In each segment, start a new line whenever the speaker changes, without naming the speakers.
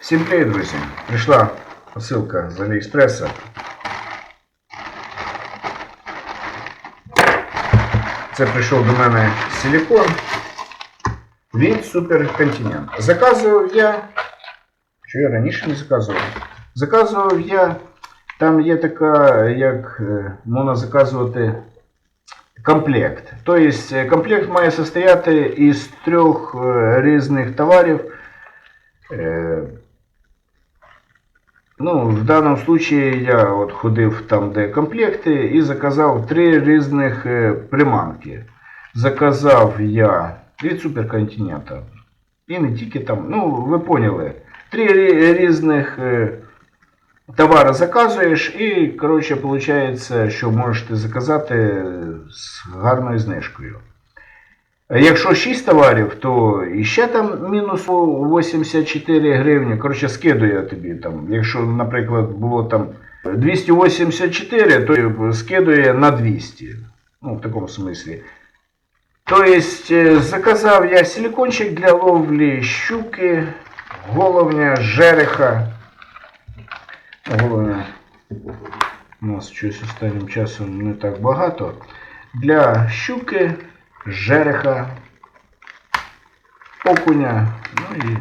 Всім привіт, друзі! Прийшла посилка з Аліекспреса. Це прийшов до мене силікон від Суперконтинент. Заказував я. Що я раніше не заказував? Заказував я. Там є така, як е, можна заказувати комплект. Тобто е, комплект має состояти із трьох е, різних товарів. Ну, в даному случае я от ходив там, де комплекти, і заказав три різних е, приманки. Заказав я від суперконтинента. І не тільки там, ну, ви поняли. Три різних е, товари заказуєш, і, коротше, виходить, що можете заказати з гарною знижкою. Якщо 6 товарів, то іще там мінус 84 гривні. Коротше, скидую я тобі там. Якщо, наприклад, було там 284, то скидує на 200. Ну, в такому смислі. Тобто, е, заказав я силикончик для ловлі щуки, головня, жереха. Головня у нас щось останнім часом не так багато. Для щуки, жереха, окуня, ну і.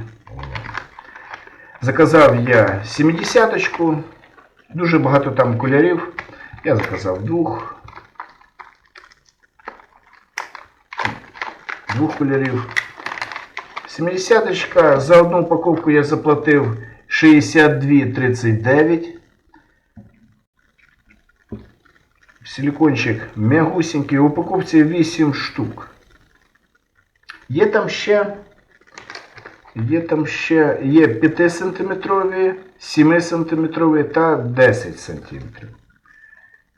Заказав я 70-ку. Дуже багато там кольорів. Я заказав двох. Двох кольорів. 70-ка. За одну упаковку я заплатив 62,39. Силикончик м'ягусенький, в упаковці 8 штук. Є там ще. Є там ще є 5 сантиметрові, 7 сантиметрові та 10 сантиметрів.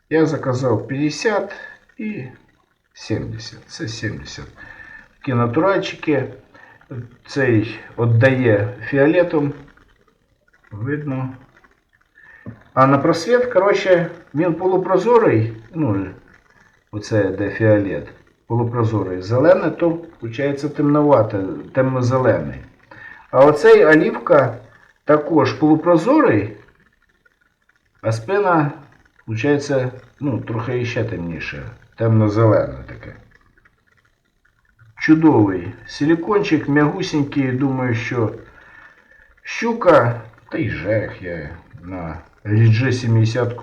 Я заказав 50 і 70. Це 70. Такі натуральчики. Цей віддає фіолетом. Видно. А на просвіт, коротше, він полупрозорий. Ну, оце де фіолет. Полупрозорий. Зелене, то виходить темновате, темно-зелений. А оцей олівка також полупрозорий, а спина, виходить, ну, трохи ще темніше. Темно-зелене таке. Чудовий силикончик, м'ягусенький, думаю, що щука, та й жерех я на рідже 70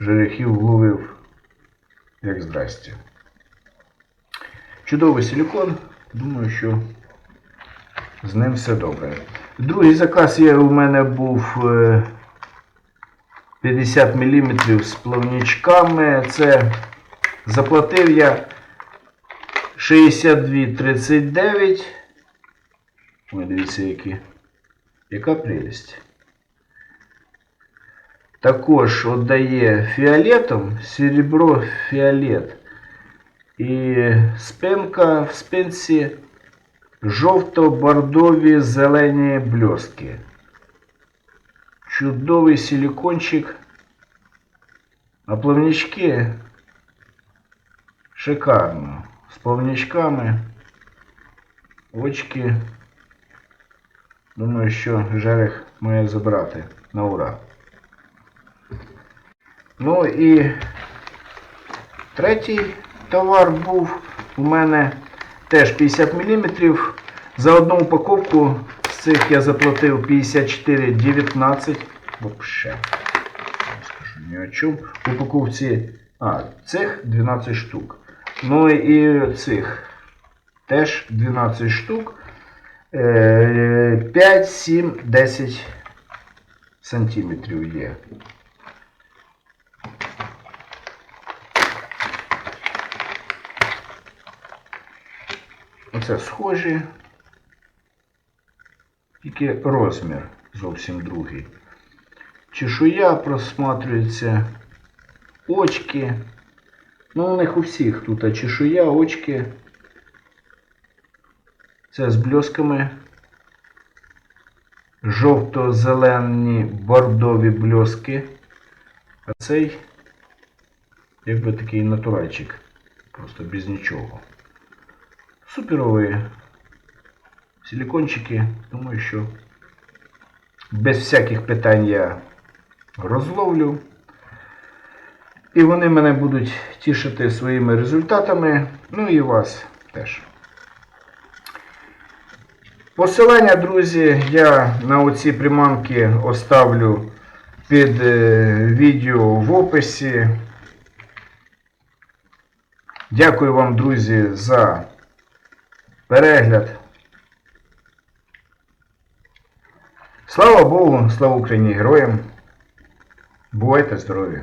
жерехів вловив, як здрасте. Чудовий силикон, думаю, що з ним все добре. Другий заказ є у мене був е, 50 мм з плавничками. Це заплатив я 62,39. Ой, дивіться, які. Яка прелість. Також віддає фіолетом, серебро фіолет. І спинка в спинці жовто-бордові зелені бльостки. Чудовий силикончик. А плавнички шикарно. З плавничками. Очки. Думаю, що жерех має забрати на ура. Ну і третій товар був у мене теж 50 мм. За одну упаковку з цих я заплатив 54,19. Вообще. Не скажу о чому. Упаковці. А, цих 12 штук. Ну і цих теж 12 штук. Е, 5, 7, 10 сантиметрів є. Оце схожі, тільки розмір зовсім другий. Чешуя просматрюється, очки. Ну, у них у всіх тут а чешуя, очки. Це з бльосками. Жовто-зелені бордові бльоски. А цей, якби такий натуральчик. Просто без нічого. Суперові силикончики. Думаю, що без всяких питань я розловлю. І вони мене будуть тішити своїми результатами, ну і вас теж. Посилання, друзі, я на оці приманки оставлю під е, відео в описі. Дякую вам, друзі, за перегляд. Слава Богу, слава Україні героям. Бувайте здорові!